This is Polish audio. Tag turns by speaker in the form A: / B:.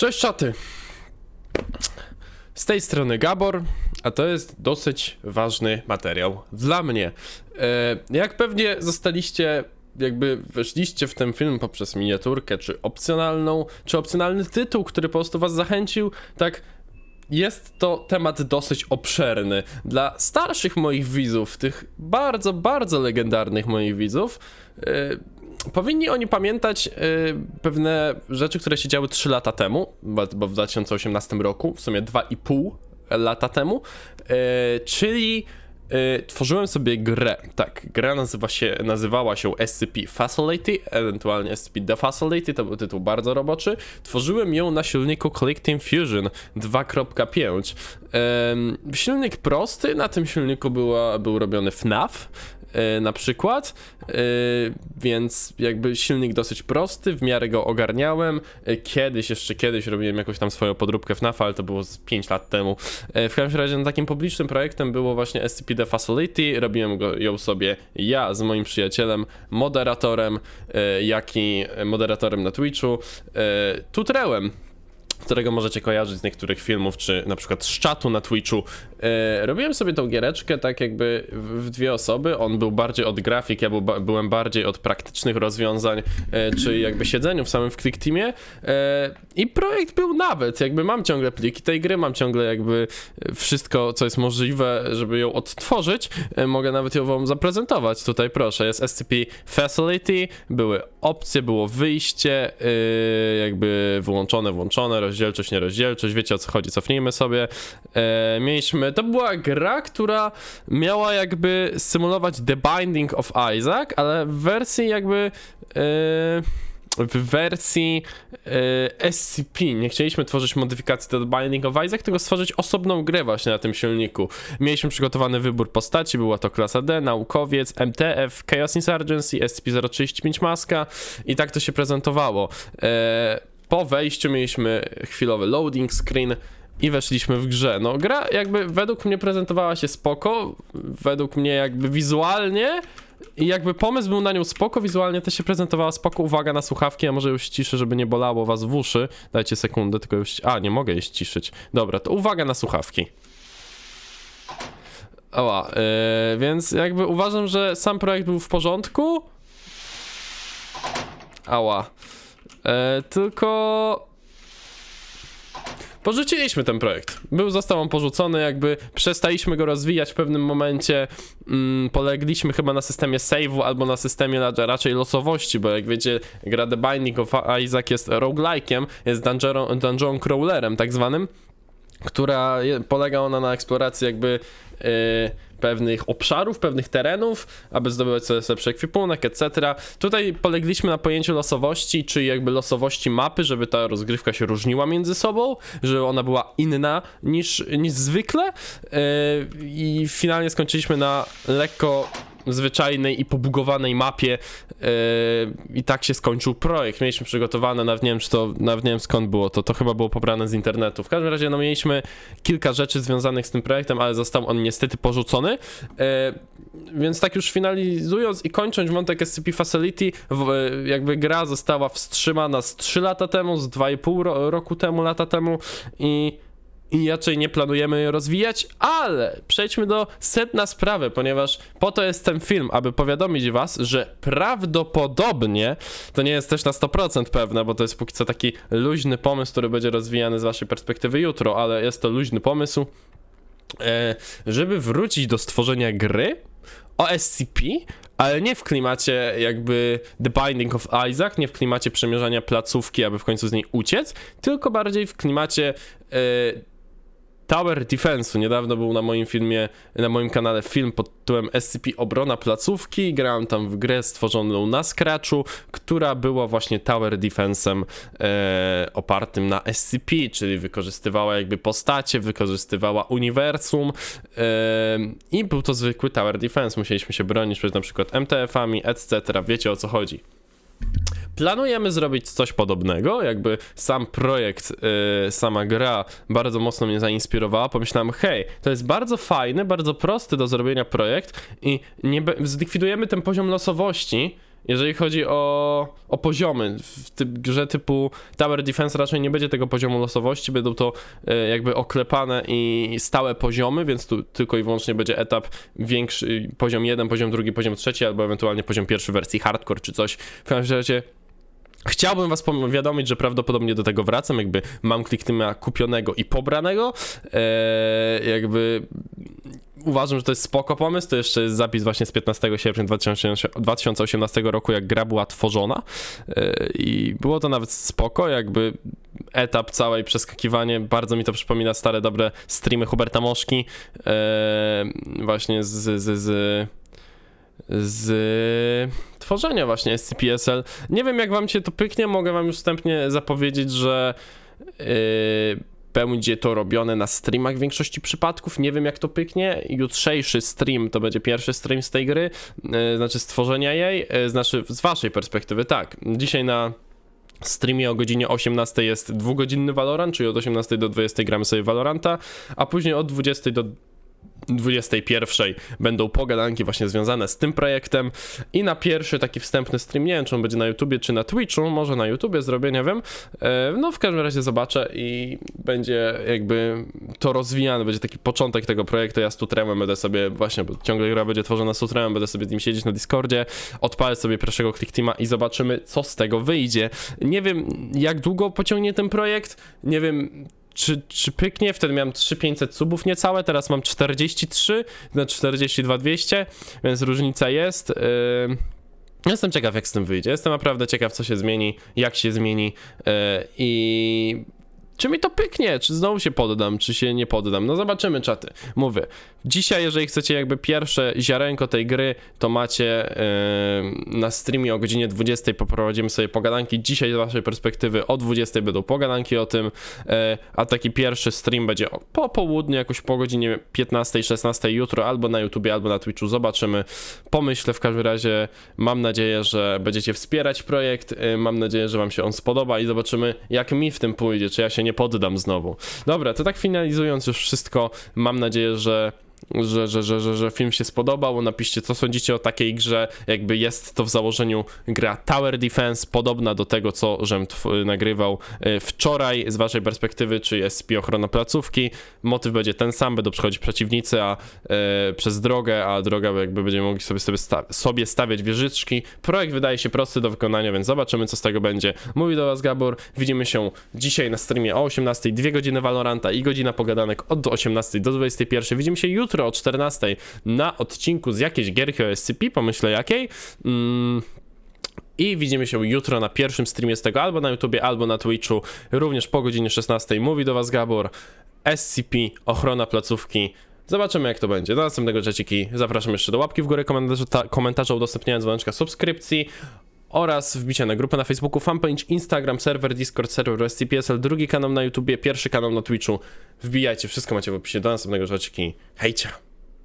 A: Cześć czaty! Z tej strony Gabor, a to jest dosyć ważny materiał dla mnie. E, jak pewnie zostaliście, jakby weszliście w ten film poprzez miniaturkę, czy opcjonalną, czy opcjonalny tytuł, który po prostu was zachęcił, tak jest to temat dosyć obszerny. Dla starszych moich widzów, tych bardzo, bardzo legendarnych moich widzów, yy, powinni oni pamiętać yy, pewne rzeczy, które się działy 3 lata temu, bo, bo w 2018 roku, w sumie 2,5 lata temu, yy, czyli Yy, tworzyłem sobie grę. Tak, gra nazywa się, nazywała się SCP Facility, ewentualnie SCP The Facility, to był tytuł bardzo roboczy. Tworzyłem ją na silniku Collecting Fusion 2.5. Yy, silnik prosty, na tym silniku była, był robiony FNAF. Yy, na przykład, yy, więc jakby silnik dosyć prosty, w miarę go ogarniałem. Yy, Kiedyś, jeszcze kiedyś robiłem jakąś tam swoją podróbkę FNAF, ale to było z 5 lat temu. W każdym razie no, takim publicznym projektem było właśnie SCP The Facility. Robiłem go, ją sobie ja z moim przyjacielem, moderatorem, jak i moderatorem na Twitchu, tutrałem którego możecie kojarzyć z niektórych filmów, czy na przykład z czatu na Twitchu. E, robiłem sobie tą giereczkę tak jakby w dwie osoby. On był bardziej od grafik, ja był, byłem bardziej od praktycznych rozwiązań, e, czy jakby siedzeniu w samym w Click Teamie. E, I projekt był nawet, jakby mam ciągle pliki tej gry, mam ciągle jakby wszystko, co jest możliwe, żeby ją odtworzyć. E, mogę nawet ją wam zaprezentować. Tutaj proszę, jest SCP Facility, były opcje, było wyjście, e, jakby wyłączone, włączone, rozdzielczość, nierozdzielczość, wiecie o co chodzi, cofnijmy sobie. E, mieliśmy, to była gra, która miała jakby symulować The Binding of Isaac, ale w wersji jakby... E, w wersji e, SCP. Nie chcieliśmy tworzyć modyfikacji do Binding of Isaac, tylko stworzyć osobną grę właśnie na tym silniku. Mieliśmy przygotowany wybór postaci, była to klasa D, naukowiec, MTF, Chaos Insurgency, SCP-035 Maska i tak to się prezentowało. E, po wejściu mieliśmy chwilowy loading screen i weszliśmy w grze. No gra jakby według mnie prezentowała się spoko, według mnie jakby wizualnie i jakby pomysł był na nią spoko, wizualnie też się prezentowała spoko. Uwaga na słuchawki, a może już ściszę, żeby nie bolało was w uszy. Dajcie sekundę, tylko już... A, nie mogę je ściszyć. Dobra, to uwaga na słuchawki. Oła, yy, więc jakby uważam, że sam projekt był w porządku. Ała. E, tylko porzuciliśmy ten projekt. Był, został on porzucony, jakby przestaliśmy go rozwijać w pewnym momencie. Mm, polegliśmy chyba na systemie save'u albo na systemie ra- raczej losowości, bo jak wiecie, gra The Binding of Isaac jest roguelike'iem, jest dungeon, dungeon crawlerem tak zwanym, która je, polega ona na eksploracji jakby yy, pewnych obszarów, pewnych terenów, aby zdobywać sobie lepszy ekwipunek, etc. Tutaj polegliśmy na pojęciu losowości, czy jakby losowości mapy, żeby ta rozgrywka się różniła między sobą, żeby ona była inna niż, niż zwykle yy, i finalnie skończyliśmy na lekko zwyczajnej i pobugowanej mapie yy, i tak się skończył projekt. Mieliśmy przygotowane, nawet nie wiem, czy to, nawet nie wiem skąd było to, to chyba było pobrane z internetu. W każdym razie, no mieliśmy kilka rzeczy związanych z tym projektem, ale został on niestety porzucony. Yy, więc tak już finalizując i kończąc wątek SCP Facility, w, jakby gra została wstrzymana z 3 lata temu, z 2,5 ro roku temu, lata temu i i raczej nie planujemy rozwijać, ale przejdźmy do sedna sprawy, ponieważ po to jest ten film, aby powiadomić was, że prawdopodobnie, to nie jest też na 100% pewne, bo to jest póki co taki luźny pomysł, który będzie rozwijany z waszej perspektywy jutro, ale jest to luźny pomysł, e, żeby wrócić do stworzenia gry o SCP, ale nie w klimacie jakby The Binding of Isaac, nie w klimacie przemierzania placówki, aby w końcu z niej uciec, tylko bardziej w klimacie e, Tower Defense'u. Niedawno był na moim filmie, na moim kanale film pod tytułem SCP Obrona Placówki. Grałem tam w grę stworzoną na Scratchu, która była właśnie Tower Defense'em e, opartym na SCP, czyli wykorzystywała jakby postacie, wykorzystywała uniwersum e, i był to zwykły Tower Defense. Musieliśmy się bronić przed na przykład MTF-ami, etc. Wiecie o co chodzi. Planujemy zrobić coś podobnego, jakby sam projekt, yy, sama gra bardzo mocno mnie zainspirowała. Pomyślałem, hej, to jest bardzo fajny, bardzo prosty do zrobienia projekt i nie zlikwidujemy ten poziom losowości, Jeżeli chodzi o, o poziomy, w ty, grze typu Tower Defense raczej nie będzie tego poziomu losowości, będą to e, jakby oklepane i stałe poziomy, więc tu tylko i wyłącznie będzie etap większy, poziom jeden, poziom drugi, poziom trzeci, albo ewentualnie poziom pierwszy wersji hardcore czy coś. W każdym razie Chciałbym was powiadomić, że prawdopodobnie do tego wracam, jakby mam Clicktima kupionego i pobranego, eee, jakby uważam, że to jest spoko pomysł, to jeszcze jest zapis właśnie z 15 sierpnia 2018 roku, jak gra była tworzona. Eee, i było to nawet spoko, jakby etap całej przeskakiwanie, bardzo mi to przypomina stare dobre streamy Huberta Moszki, eee, właśnie z, z, z z tworzenia właśnie SCPSL. Nie wiem jak wam się to pyknie, mogę wam już wstępnie zapowiedzieć, że yy, będzie to robione na streamach w większości przypadków. Nie wiem jak to pyknie. Jutrzejszy stream to będzie pierwszy stream z tej gry, yy, znaczy stworzenia jej, yy, znaczy z waszej perspektywy, tak. Dzisiaj na streamie o godzinie 18 jest dwugodzinny Valorant, czyli od 18 do 20 gramy sobie Valoranta, a później od 20 do 21 będą pogadanki właśnie związane z tym projektem. I na pierwszy taki wstępny stream, nie wiem czy on będzie na YouTubie czy na Twitchu, może na YouTubie zrobię, nie wiem, E, no w każdym razie zobaczę i będzie jakby to rozwijane, będzie taki początek tego projektu, ja z Tutremem będę sobie właśnie, bo ciągle gra będzie tworzona z Tutremem, będę sobie z nim siedzieć na Discordzie, odpalę sobie pierwszego ClickTeama i zobaczymy co z tego wyjdzie. Nie wiem jak długo pociągnie ten projekt, nie wiem czy, czy pyknie, wtedy miałem 3500 subów niecałe, teraz mam 43, na 42 200, więc różnica jest. Yy... Jestem ciekaw, jak z tym wyjdzie. Jestem naprawdę ciekaw, co się zmieni, jak się zmieni yy, i czy mi to pyknie, czy znowu się poddam, czy się nie poddam. No zobaczymy, czaty. Mówię, dzisiaj, jeżeli chcecie jakby pierwsze ziarenko tej gry, to macie yy, na streamie o godzinie 20 poprowadzimy sobie pogadanki. Dzisiaj z waszej perspektywy o 20 będą pogadanki o tym, yy, a taki pierwszy stream będzie po południu, jakoś po godzinie 15, 16 jutro, albo na YouTubie, albo na Twitchu. Zobaczymy. Pomyślę w każdym razie. Mam nadzieję, że będziecie wspierać projekt. Yy, mam nadzieję, że wam się on spodoba i zobaczymy, jak mi w tym pójdzie, czy ja się nie poddam znowu. Dobra, to tak finalizując już wszystko, mam nadzieję, że że, że, że, że, że film się spodobał. Napiszcie, co sądzicie o takiej grze. Jakby jest to w założeniu gra Tower Defense, podobna do tego, co żem tw- nagrywał e, wczoraj z waszej perspektywy, czy jest ochrona placówki. Motyw będzie ten sam, będą przychodzić przeciwnicy, a e, przez drogę, a droga jakby będziemy mogli sobie, sobie, sta- sobie stawiać wieżyczki. Projekt wydaje się prosty do wykonania, więc zobaczymy, co z tego będzie. Mówi do was Gabor. Widzimy się dzisiaj na streamie o 18, 2 godziny Valoranta i godzina pogadanek od 18 do 21. Widzimy się jutro o 14 na odcinku z jakiejś gierki SCP, pomyślę jakiej. Mm. I widzimy się jutro na pierwszym streamie z tego, albo na YouTubie, albo na Twitchu, również po godzinie 16. Mówi do Was Gabor, SCP, ochrona placówki. Zobaczymy jak to będzie. Do następnego trzeciki zapraszam jeszcze do łapki w górę, komentarza, ta- komentarza udostępniania dzwoneczka subskrypcji oraz wbicia na grupę na Facebooku, fanpage, Instagram, serwer, Discord, serwer SCPSL, drugi kanał na YouTubie, pierwszy kanał na Twitchu. Wbijajcie, wszystko macie w opisie. Do następnego trzeciki. Hejcia!